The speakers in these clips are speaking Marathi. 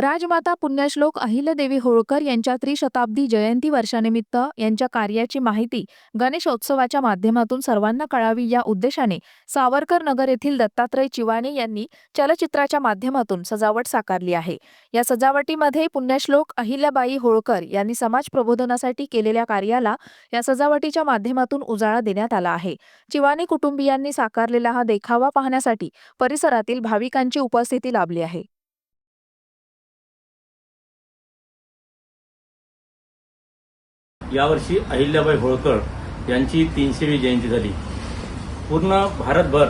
राजमाता पुण्यश्लोक अहिल्यादेवी होळकर यांच्या त्रिशताब्दी जयंती वर्षानिमित्त यांच्या कार्याची माहिती गणेशोत्सवाच्या माध्यमातून सर्वांना कळावी या उद्देशाने सावरकर नगर येथील दत्तात्रय चिवाणे यांनी चलचित्राच्या माध्यमातून सजावट साकारली आहे. या सजावटीमध्ये पुण्यश्लोक अहिल्याबाई होळकर यांनी समाज प्रबोधनासाठी केलेल्या कार्याला या सजावटीच्या माध्यमातून उजाळा देण्यात आला आहे. चिवाणी कुटुंबियांनी साकारलेला हा देखावा पाहण्यासाठी परिसरातील भाविकांची उपस्थिती लाभली आहे. यावर्षी अहिल्याबाई होळकर यांची तीनशेवी जयंती झाली. पूर्ण भारतभर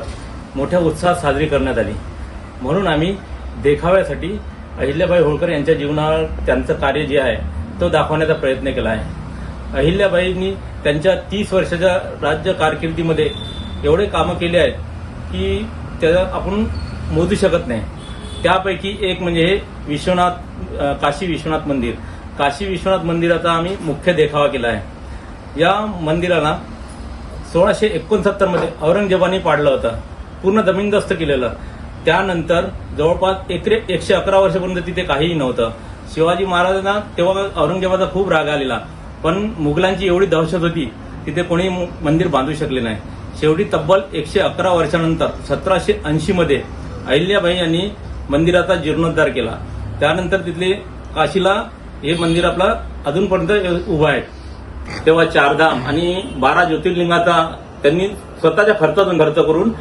मोठ्या उत्साहात साजरी करण्यात आली. म्हणून आम्ही देखाव्यासाठी अहिल्याबाई होळकर यांच्या जीवनावर त्यांचं कार्य जे आहे तो दाखवण्याचा प्रयत्न केला आहे. अहिल्याबाईंनी त्यांच्या तीस वर्षाच्या राज्य कारकिर्दीमध्ये एवढे कामं केले आहेत की त्या आपण मोजू शकत नाही. त्यापैकी एक म्हणजे हे विश्वनाथ काशी विश्वनाथ मंदिर. काशी विश्वनाथ मंदिराचा आम्ही मुख्य देखावा केला आहे या मंदिराला सोळाशे एकोणसत्तरमध्ये औरंगजेबाने पाडलं होतं. पूर्ण जमीनदस्त केलेलं. त्यानंतर जवळपास एकरे एकशे अकरा वर्षापर्यंत तिथे काहीही नव्हतं. शिवाजी महाराजांना तेव्हा औरंगजेबाचा खूप राग आलेला. पण मुघलांची एवढी दहशत होती तिथे कोणी मु- मंदिर बांधू शकले नाही. शेवटी तब्बल एकशे अकरा वर्षानंतर सतराशे ऐंशी मध्ये अहिल्याबाई यांनी मंदिराचा जीर्णोद्धार केला. त्यानंतर तिथले काशीला हे मंदिर आपलं अजूनपर्यंत उभं आहे. तेव्हा चारधाम आणि बारा ज्योतिर्लिंगाचा त्यांनी स्वतःच्या खर्चातून खर्च करून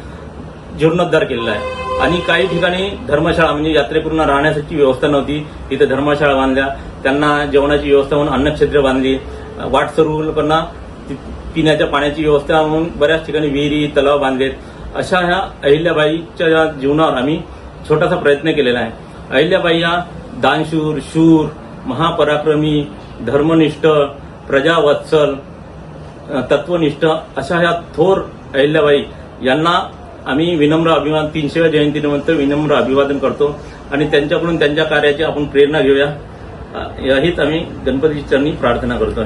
जीर्णोद्धार केलेला आहे. आणि काही ठिकाणी धर्मशाळा म्हणजे यात्रेकरूंना राहण्यासाठी व्यवस्था नव्हती. तिथे धर्मशाळा बांधल्या. त्यांना जेवणाची व्यवस्था म्हणून अन्नक्षेत्र बांधली. वाटसरू लोकांना पिण्याच्या पाण्याची व्यवस्था म्हणून बऱ्याच ठिकाणी विहिरी तलाव बांधलेत. अशा ह्या अहिल्याबाईच्या या जीवनावर आम्ही छोटासा प्रयत्न केलेला आहे. अहिल्याबाई या दानशूर शूर महापराक्रमी धर्मनिष्ठ प्रजावत्सल तत्वनिष्ठ अशा ह्या थोर अहिल्याबाई यांना आम्ही विनम्र अभिमान तीनशेव्या जयंतीनिमित्त विनम्र अभिवादन करतो आणि त्यांच्याकडून त्यांच्या कार्याची आपण प्रेरणा घेऊया. याहीच हीच आम्ही गणपती चरणी प्रार्थना करतो